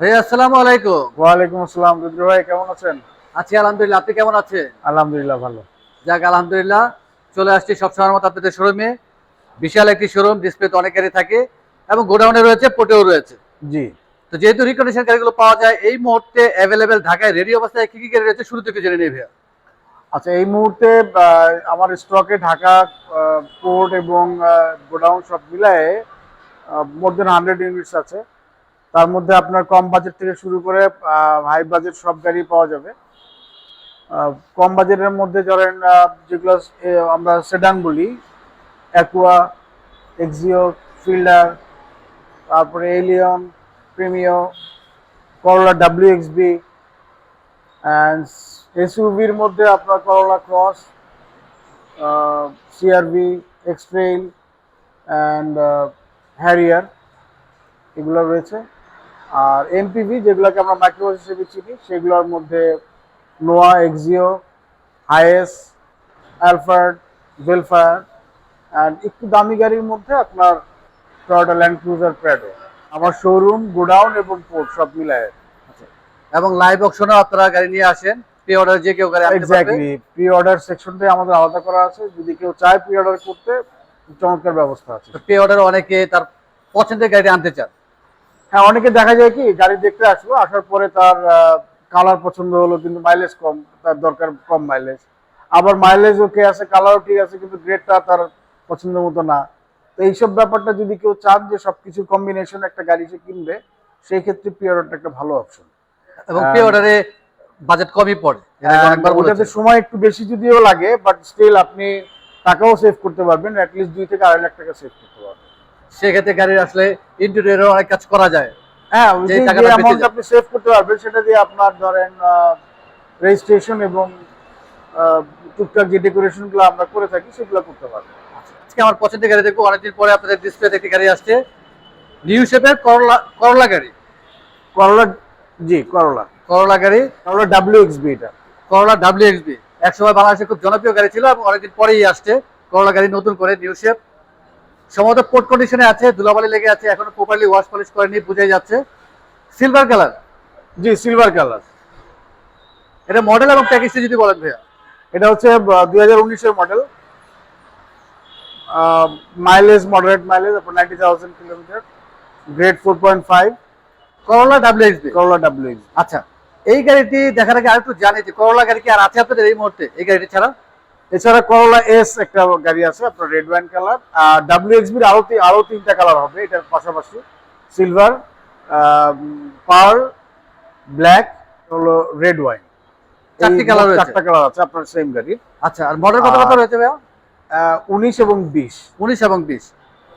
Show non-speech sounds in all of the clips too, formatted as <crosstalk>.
ভাই আসসালামু আলাইকুম। ওয়ালাইকুম আসসালাম রুদ্র ভাই কেমন আছেন? আছি আলহামদুলিল্লাহ। আপনি কেমন আছেন? আলহামদুলিল্লাহ ভালো। যাক আলহামদুলিল্লাহ। চলে আসছি সবসময়ের মতো আপনাদের শোরুমে বিশাল একটি শোরুম ডিসপ্লে তো অনেকেরই থাকে। এবং গোডাউনে রয়েছে পোটেও রয়েছে। জি। তো যেহেতু রিকন্ডিশন গাড়িগুলো পাওয়া যায় এই মুহূর্তে অ্যাভেলেবেল ঢাকায় রেডি অবস্থায় কি কি গাড়ি রয়েছে শুরু থেকে জেনে নেই আচ্ছা এই মুহূর্তে আমার স্টকে ঢাকা পোর্ট এবং গোডাউন সব মিলায়ে মোর দেন হান্ড্রেড ইউনিটস আছে। তার মধ্যে আপনার কম বাজেট থেকে শুরু করে হাই বাজেট সব গাড়ি পাওয়া যাবে। কম বাজেটের মধ্যে ধরেন যেগুলো আমরা সেডান বলি অ্যাকুয়া এক্সিও ফিল্ডার তারপরে Allion Premio Corolla W XB and এসইউভির মধ্যে আপনার Corolla Cross CRV X Trail and Harrier এগুলো রয়েছে। আর এমপিভি যেগুলোকে আমরা মাইক্রোবাস হিসেবে চিনি সেগুলোর মধ্যে Noah Axio Hiace Alphard Vellfire and একটু দামি গাড়ির মধ্যে আপনার টয়োটা ল্যান্ড ক্রুজার প্যাডো আমার শোরুম গোডাউন এবং পোর্ট সব মিলায়। এবং লাইভ অপশনেও আপনারা গাড়ি নিয়ে আসেন প্রি অর্ডার যে কেউ গাড়ি এক্স্যাক্টলি প্রি অর্ডার সেকশনটাই আমাদের আলাদা করা আছে। যদি কেউ চায় প্রি অর্ডার করতে চমৎকার ব্যবস্থা আছে। প্রি অর্ডার অনেকে তার পছন্দের গাড়ি আনতে চান। হ্যাঁ অনেকে দেখা যায় কি গাড়ি দেখতে আসলো আসার পরে তার কালার পছন্দ হলো কিন্তু মাইলেজ কম তার দরকার কম মাইলেজ আবার মাইলেজ ওকে আছে কালারও ঠিক আছে কিন্তু গ্রেডটা তার পছন্দ মতো না। তো এইসব ব্যাপারটা যদি কেউ চান যে সবকিছু কম্বিনেশন একটা গাড়ি সে কিনবে সেই ক্ষেত্রে প্রি অর্ডারটা একটা ভালো অপশন এবং। প্রি অর্ডারে বাজেট কমই পড়ে ওটাতে সময় একটু বেশি যদিও লাগে বাট স্টিল আপনি টাকাও সেভ করতে পারবেন অ্যাটলিস্ট দুই থেকে আড়াই লাখ টাকা সেভ করতে পারবেন। সেক্ষেত্রে গাড়ির আসলে ইন্টেরিয়রও অনেক কাজ করা যায়। হ্যাঁ যে টাকাটা। আপনি সেভ করতে পারবেন সেটা দিয়ে আপনার ধরেন রেজিস্ট্রেশন এবং টুকটাক যে ডেকোরেশন আমরা করে থাকি সেগুলো করতে পারবেন। আজকে আমার পছন্দের গাড়ি দেখব অনেকদিন পরে আপনাদের ডিসপ্লেতে একটি গাড়ি আসছে। নিউ শেপের করলা করলা গাড়ি। করলা জি করলা করলা গাড়ি। করলা ডাব্লিউ এক্সবি এটা। করলা ডাব্লিউ এক্সবি একসময় বাংলাদেশে খুব জনপ্রিয় গাড়ি ছিল এবং অনেকদিন পরেই আসছে। করলা গাড়ি নতুন করে নিউ শেপ সম্ভবত পোর্ট কন্ডিশনে আছে ধুলাবালি লেগে আছে এখনও প্রপারলি ওয়াশ পলিশ করেনি বোঝাই যাচ্ছে। Silver colour G silver colour এটা মডেল এবং প্যাকেজটি যদি বলেন ভাইয়া। এটা হচ্ছে দুই হাজার উনিশের মডেল মাইলেজ মডারেট মাইলেজ আপনার ninety thousand kilometre grade four point five Corolla W XB Corolla W আচ্ছা এই গাড়িটি দেখার আগে আরেকটু জানি যে করলা গাড়ি কি আর আছে আপনাদের এই মুহূর্তে? এই গাড়িটি ছাড়া? এছাড়া করলা এস একটা গাড়ি আছে আপনার রেড ওয়াইন কালার আর ডাব্লিউ এক্সবির আরও তি- আরও তিনটা কালার হবে এটার পাশাপাশি সিলভার পার ব্ল্যাক হলো রেড ওয়াইন চারটি রয়েছে। চারটা কালার আছে আপনার সেম গাড়ির আচ্ছা আর মডেল কত কত রয়েছে ভাইয়া? উনিশ এবং বিশ। উনিশ এবং বিশ।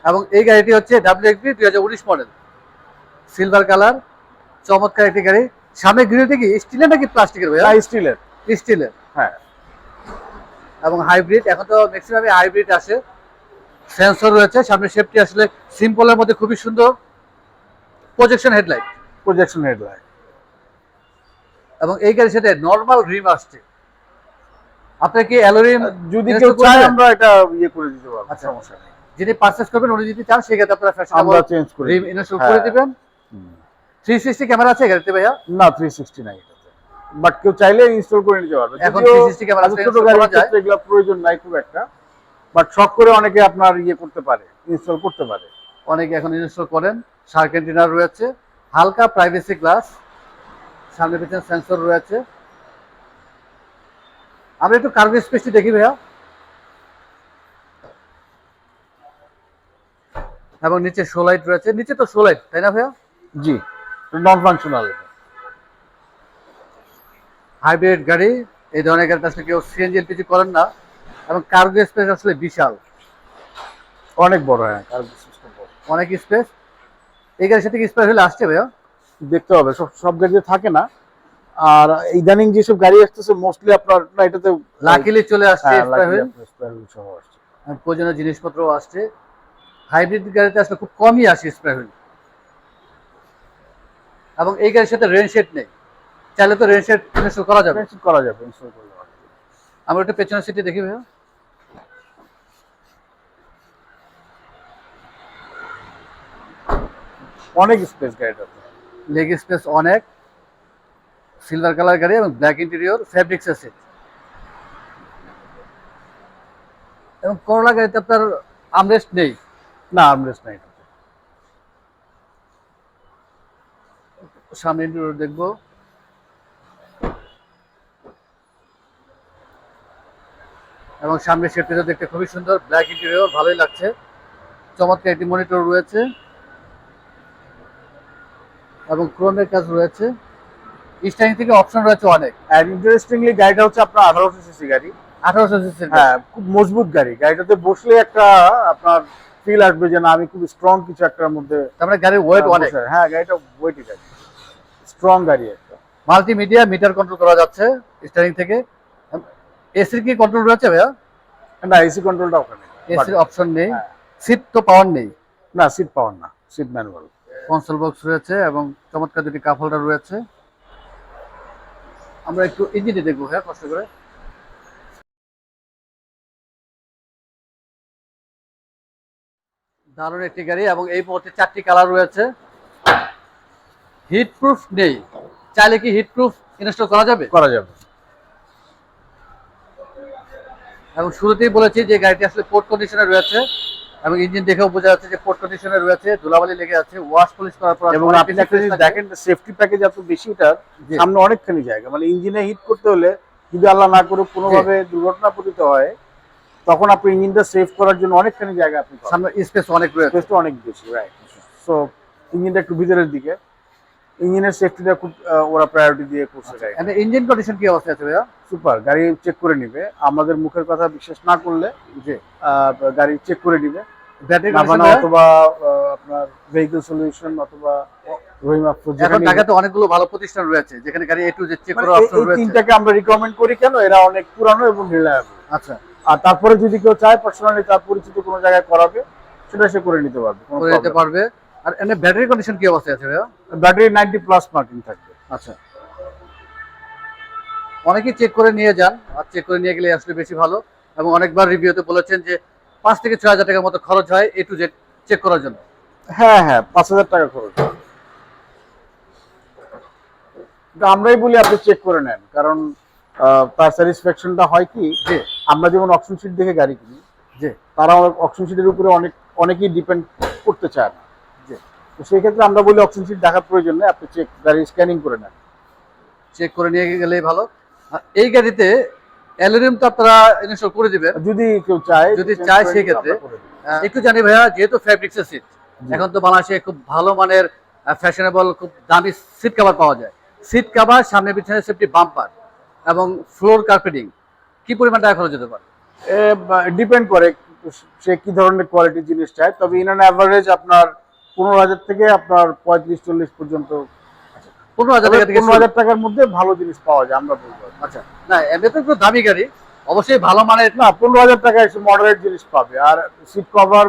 এবং এই গাড়িটি হচ্ছে ডাব্লিউ এক্সবি দুই হাজার উনিশ মডেল সিলভার কালার চমৎকার একটি গাড়ি। সামনে গ্রিলটি কি? স্টিলের নাকি প্লাস্টিকের ভাইয়া? স্টিলের। স্টিলের। হ্যাঁ। এবং হাইব্রিড এখন তো ম্যাক্সিমামই হাইব্রিড আছে। সেন্সর রয়েছে সামনে সেফটি আসলে সিম্পলের মধ্যে খুবই সুন্দর। প্রজেকশন হেডলাইট প্রজেকশন হেডলাইট এবং এই গাড়ির সাথে নর্মাল রিম আসছে। আপনার কি অ্যালোরিম যদি কেউ চায় আমরা এটা ইয়ে করে দিতে পারব আচ্ছা। সমস্যা নেই। যিনি পারচেস করবেন উনি যদি চান সেক্ষেত্রে আপনারা ফ্যাশন আমরা চেঞ্জ করে রিম। ইনস্টল হ্যাঁ। করে দিবেন। থ্রি সিক্সটি ক্যামেরা আছে গাড়িতে ভাইয়া? না থ্রি সিক্সটি নাই। এটাতে বাট কেউ চাইলে ইনস্টল করে নিতে পারবে। এখন 360 ক্যামেরা ছোট install গাড়ির ক্ষেত্রে এগুলো প্রয়োজন নাই খুব একটা বাট শখ করে অনেকে আপনার ইয়ে করতে পারে ইনস্টল করতে পারে। অনেকে এখন ইনস্টল করেন শার্ক এন্টিনার রয়েছে হালকা প্রাইভেসি গ্লাস সামনে পেছনে সেন্সর রয়েছে। আমরা একটু কার্গো স্পেসটি দেখি ভাইয়া। এবং নিচে সোলাইট রয়েছে নিচে তো সোলাইট তাই না ভাইয়া? জি নন ফাংশনাল এটা। হাইব্রিড গাড়ি এই ধরনের গাড়িতে আসলে কেউ সিএনজি এলপিজি করেন না। এবং কার্গো স্পেস আসলে বিশাল। অনেক বড় হ্যাঁ। কার্গো বড়। অনেক স্পেস এই গাড়ির সাথে কি স্পেস হলে আসছে ভাইয়া? দেখতে হবে সব সব গাড়িতে থাকে না। আর ইদানিং যেসব গাড়ি আসতেছে মোস্টলি আপনার না এটাতে লাকিলি চলে আসছে হ্যাঁ, স্পেস। প্রয়োজনীয় জিনিসপত্র আসছে। হাইব্রিড গাড়িতে আসলে খুব কমই আসে স্প্রে হুইল এবং এই গাড়ির সাথে রেন শেড নেই। চাইলে তো রেন শেড ইনস্টল করা যাবে। Install করা যাবে ইনস্টল করলে হবে। আমরা একটু পেছনের সিটে দেখি ভাইয়া। অনেক স্পেস গাড়িটাতে লেগ স্পেস অনেক। সিলভার কালার গাড়ি এবং ব্ল্যাক ইন্টেরিয়র ফ্যাব্রিক্স আছে। এবং করলা গাড়িতে আপনার আমরেস্ট নেই। না আমরেস্ট নাই। সামনে ইন্টেরিয়র দেখব। এবং সামনে সেটটা দেখতে খুবই সুন্দর ব্ল্যাক ইন্টেরিয়র ভালোই লাগছে। চমৎকার একটি মনিটর রয়েছে। এবং ক্রোমের কাজ রয়েছে। স্টাইং থেকে অপশন রয়েছে অনেক। আর ইন্টারেস্টিংলি গাড়িটা হচ্ছে আপনার আঠারোশো সিসি গাড়ি। আঠারোশো সিসি হ্যাঁ খুব মজবুত গাড়ি। গাড়িটাতে বসলে একটা আপনার ফিল আসবে যে না আমি খুব স্ট্রং কিছু একটার মধ্যে তার মানে গাড়ির ওয়েট অনেক। হ্যাঁ গাড়িটা ওয়েটই গাড়ি স্ট্রং গাড়ি একটা। মাল্টিমিডিয়া মিটার কন্ট্রোল করা যাচ্ছে স্টারিং থেকে। এসির কি কন্ট্রোল রয়েছে ভাইয়া? না এসি কন্ট্রোলটা ওখানে এসির অপশন নেই। হ্যাঁ। সিট তো পাওয়ার নেই? না সিট পাওয়ার না সিট ম্যানুয়াল কনসোল বক্স রয়েছে এবং চমৎকার দুটি কাপ হোল্ডার রয়েছে। আমরা একটু ইঞ্জিনে দেখব হ্যাঁ কষ্ট করে। দারুণ একটি গাড়ি এবং এই মুহূর্তে চারটি কালার রয়েছে। হিট প্রুফ নেই। চাইলে কি হিট প্রুফ ইনস্টল করা যাবে? করা যাবে। এবং শুরুতেই বলেছি যে গাড়িটি আসলে পোর্ট কন্ডিশনে রয়েছে এবং ইঞ্জিন দেখেও বোঝা যাচ্ছে যে পোর্ট কন্ডিশনে রয়েছে ধুলাবালি লেগে আছে ওয়াশ পলিশ করার পর এবং আপনি দেখেন সেফটি প্যাকেজ এত বেশি এটার জি। সামনে অনেকখানি জায়গা। মানে ইঞ্জিনে হিট করতে হলে যদি আল্লাহ না করে কোনোভাবে দুর্ঘটনা পতিত হয় তখন আপনি ইঞ্জিনটা সেভ করার জন্য অনেকখানি জায়গা আপনি সামনে স্পেস অনেক রয়েছে। স্পেসটা অনেক বেশি রাইট সো ইঞ্জিনটা একটু ভিতরের দিকে। ইঞ্জিনের সেফটিটা খুব ওরা প্রায়োরিটি দিয়ে করছে গাড়ি ইঞ্জিন কন্ডিশন কি অবস্থা আছে ভাইয়া? সুপার গাড়ি চেক করে নিবে। আমাদের মুখের কথা বিশ্বাস না করলে আহ, গাড়ি চেক করে নিবে। অথবা আপনার ভেহিকল সলিউশন অথবা এখন ঢাকাতে অনেকগুলো ভালো প্রতিষ্ঠান রয়েছে যেখানে গাড়ি এ টু জেড চেক মানে করার অপশন রয়েছে। তিনটাকে আমরা রিকমেন্ড করি কেন? এরা অনেক পুরানো এবং রিলায়েবল আচ্ছা। আর তারপরে যদি কেউ চায় পার্সোনালি তার পরিচিত কোনো জায়গায় করাবে সেটা সে করে নিতে পারবে করে যেতে পারবে। আর এমনি ব্যাটারি কন্ডিশন কি অবস্থা আছে ভাইয়া? ব্যাটারি নাইনটি প্লাস মার্কিং থাকবে। আচ্ছা। অনেকেই চেক করে নিয়ে যান আর চেক করে নিয়ে গেলে আসলে বেশি ভালো। এবং অনেকবার রিভিউতে বলেছেন যে পাঁচ থেকে ছয় হাজার টাকার মতো খরচ হয় এ টু জেড চেক করার জন্য। হ্যাঁ হ্যাঁ পাঁচ হাজার টাকা খরচ আমরাই বলি আপনি চেক করে নেন কারণ তার স্যাটিসফ্যাকশনটা হয় কি যে আমরা যেমন অপশন শিট দেখে গাড়ি কিনি যে তারা অপশন শিটের উপরে অনেক অনেকেই ডিপেন্ড করতে চায় না। তো সেই ক্ষেত্রে আমরা বলি অপশন শিট দেখার প্রয়োজন নেই আপনি চেক গাড়ি স্ক্যানিং করে নেন। চেক করে নিয়ে গেলেই ভালো। এই গাড়িতে অ্যালুমিনিয়াম তো আপনারা ইনস্টল করে দিবেন। যদি কেউ চায় যদি চায় সেই ক্ষেত্রে। আহ, একটু জানি ভাইয়া যেহেতু ফ্যাব্রিক্সের সিট এখন তো বাংলাদেশে খুব ভালো মানের ফ্যাশনেবল খুব দামি সিট কভার পাওয়া যায়। সিট কভার সামনে পিছনে সেফটি বাম্পার এবং ফ্লোর কার্পেটিং কি পরিমাণ টাকা খরচ হতে পারে? ডিপেন্ড করে সে কি ধরনের কোয়ালিটি জিনিস চায়। তবে ইন অ্যান অ্যাভারেজ আপনার পনেরো হাজার থেকে আপনার পঁয়ত্রিশ চল্লিশ পর্যন্ত পনেরো হাজার টাকা থেকে পনেরো হাজার টাকার মধ্যে ভালো জিনিস পাওয়া যায় আমরা বলব। আচ্ছা না এমনি তো একটু দামি গাড়ি। অবশ্যই ভালো মানের না পনেরো হাজার টাকায় এসে মডারেট জিনিস পাবে। আর সিট কভার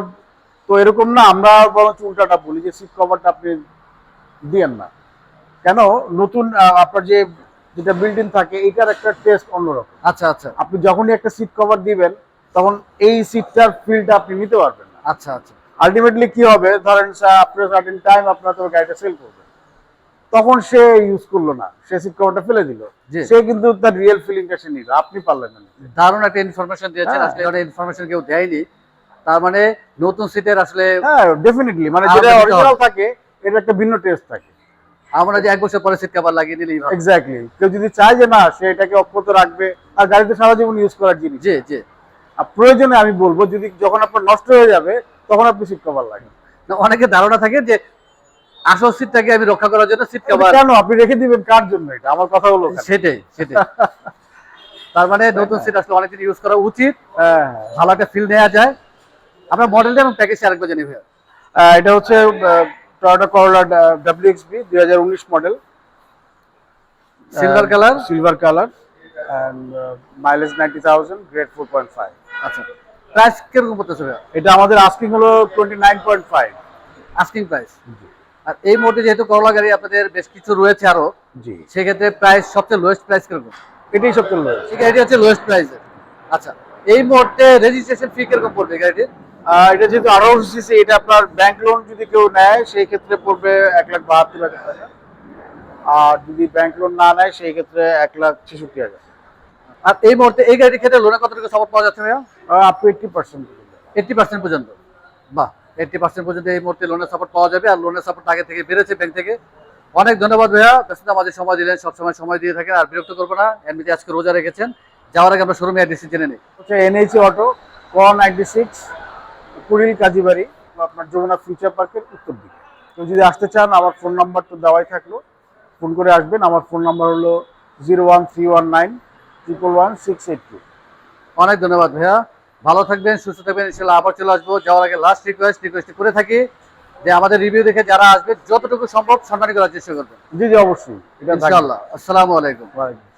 তো এরকম না আমরা বরঞ্চ উল্টাটা বলি যে সিট কভারটা আপনি দিয়েন না। কেন? নতুন আপনার যে যেটা বিল্ডিং থাকে এটার একটা টেস্ট অন্যরকম। আচ্ছা আচ্ছা। আপনি যখনই একটা সিট কভার দিবেন তখন এই সিটটার ফিলটা আপনি নিতে পারবেন না। আচ্ছা আচ্ছা। আলটিমেটলি কি হবে? ধরেন সার্টেন টাইম আপনার তো গাড়িটা সেল করবে। তখন সে ইউজ করল না। সে সিট কভারটা ফেলে দিল। সে কিন্তু তার রিয়েল ফিলিংটা সে নিল। আপনি পারলেন না দারুণ একটা ইনফরমেশন দিয়েছেন। হ্যাঁ। আসলে ইনফরমেশন কেউ দেয়নি। তার মানে নতুন সিটের আসলে হ্যাঁ ডেফিনেটলি মানে যেটা অরিজিনাল থাকে এটা একটা ভিন্ন টেস্ট থাকে। আমরা যে এক বছর পরে সিট কভার লাগিয়ে ভালো এক্স্যাক্টলি কেউ যদি চায় যে না সে এটাকে অক্ষত রাখবে আর গাড়িতে সারা জীবন ইউজ করার জিনিস। জি জি। আর প্রয়োজনে আমি বলব যদি যখন আপনার নষ্ট হয়ে যাবে তখন আপনি সিট কভার লাগবে না, অনেকে ধারণা থাকে যে আসল সিটটাকে আমি রক্ষা করার জন্য সিট কভার কেন? আপনি রেখে দিবেন কার জন্য এটা? আমার কথা হলো। সেটাই সেটাই। <laughs> তার মানে নতুন সিট আসলে অনেকদিন ইউজ করা উচিত। হ্যাঁ। ভালো একটা ফিল নেওয়া যায়। আমরা মডেলটা এবং প্যাকেজটা আরেকবার জানি ভাইয়া। এটা হচ্ছে টয়োটা করোলা ডাব্লিউএক্সবি দুই হাজার উনিশ model silver colour silver colour and mileage ninety thousand grade four point five আচ্ছা। প্রাইস কীরকম পড়তেছে এটা আমাদের আস্কিং হলো twenty nine point five asking price আর এই মুহূর্তে যেহেতু করলা গাড়ি আপনাদের বেশ কিছু রয়েছে আরও জি। সেক্ষেত্রে প্রাইস সবচেয়ে লোয়েস্ট প্রাইস কীরকম? এটাই সবচেয়ে লো এই গাড়িটি হচ্ছে লোয়েস্ট প্রাইসে আচ্ছা এই মুহূর্তে রেজিস্ট্রেশন ফি কীরকম পড়বে গাড়িটির? এটা যেহেতু আঠারোশো সিসি এটা আপনার ব্যাংক লোন যদি কেউ নেয় সেই ক্ষেত্রে পড়বে এক লাখ বাহাত্তর হাজার টাকা। আর যদি ব্যাংক লোন না নেয় সেই ক্ষেত্রে এক লাখ ছেষট্টি হাজার। আর এই মুহূর্তে এই গাড়ির ক্ষেত্রে লোনে কতটুকু সাপোর্ট পাওয়া যাচ্ছে ভাইয়া? Up to eighty percent eighty percent পর্যন্ত। বাহ এইটটি পার্সেন্ট পর্যন্ত এই মুহূর্তে লোনের সাপোর্ট পাওয়া যাবে আর লোনের সাপোর্ট আগে থেকে বেড়েছে ব্যাংক থেকে। অনেক ধন্যবাদ ভাইয়া। ব্যস্ততা মাঝে সময় দিলেন সবসময় সময় দিয়ে থাকেন আর বিরক্ত করব না। এমনিতে আজকে রোজা রেখেছেন। যাওয়ার আগে আমরা শোরুমে অ্যাড্রেস জেনে নিই। হচ্ছে এনএইচ অটো ক নাইনটি সিক্স কুড়িল কাজীবাড়ি আপনার যমুনা ফিউচার পার্কের উত্তর দিকে। তো যদি আসতে চান আমার ফোন নাম্বার তো দেওয়াই থাকল। ফোন করে আসবেন। আমার ফোন নাম্বার হলো zero one three one nine triple one six eight two অনেক ধন্যবাদ ভাইয়া। ভালো থাকবেন সুস্থ থাকবেন ইনশাল্লাহ আবার চলে আসব। যাওয়ার আগে লাস্ট রিকোয়েস্ট রিকোয়েস্ট করে থাকি যে আমাদের রিভিউ দেখে যারা আসবে যতটুকু সম্ভব সম্মানী করার চেষ্টা করবেন। জি জি অবশ্যই। ইনশাল্লাহ। আসসালামু আলাইকুম। ওয়ালাইকুম